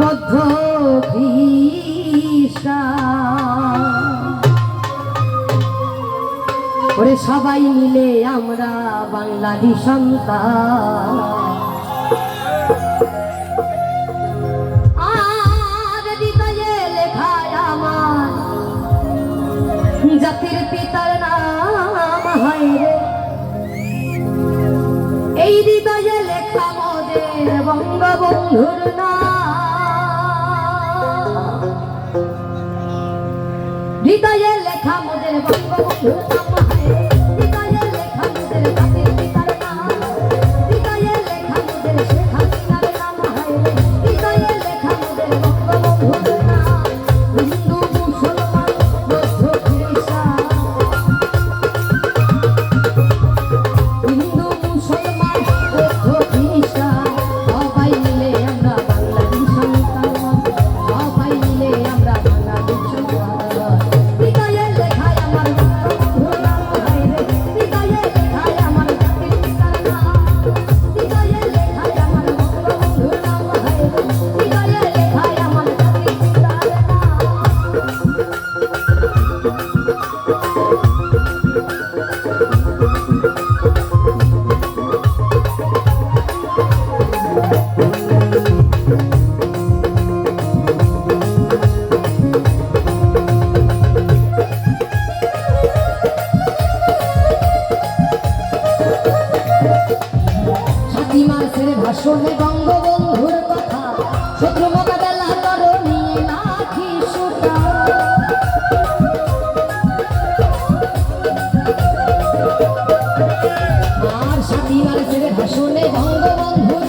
বদ্ধ ওরে সবাই মিলে আমরা বাংলাদেশ সন্তান। আর হৃদয়ে লেখা আমার জাতির পিতার নাম হয় এই হৃদয়ে লেখা মোদের বঙ্গবন্ধুর নাম। হৃদয়ে লেখা মোদের বঙ্গবন্ধু ইতিমাসের ভাষণে বঙ্গবন্ধুর কথা। শত্রু মোকাবেলা তরণী নাকি আর সাথী মানুষের ভাষণে বঙ্গবন্ধুর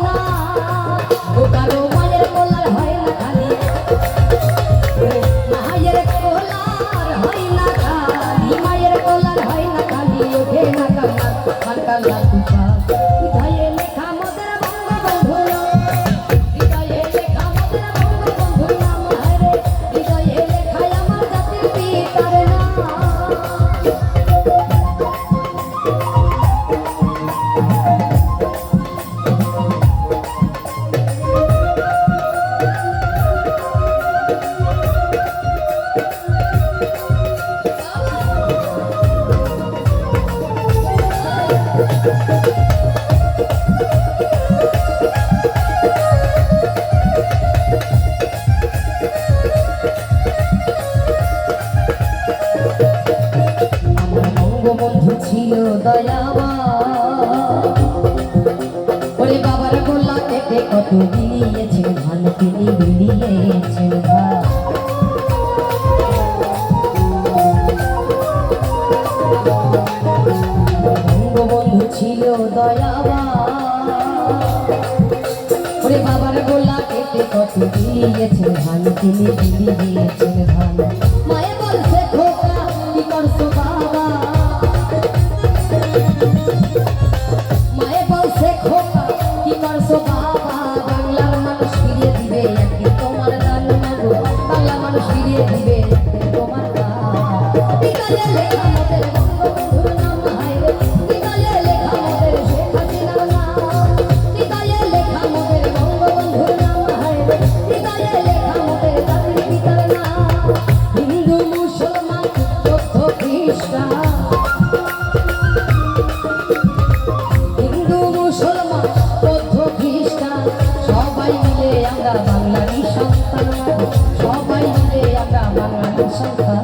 ওরে বাবার গোলা থেকে কত বিলিয়েছে ধান তিনি বিলিয়েছে বন্ধু ছিল দয়াবা ওরে বাবার বলছে, খোকা, কি করছ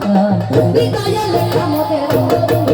We ya le amo te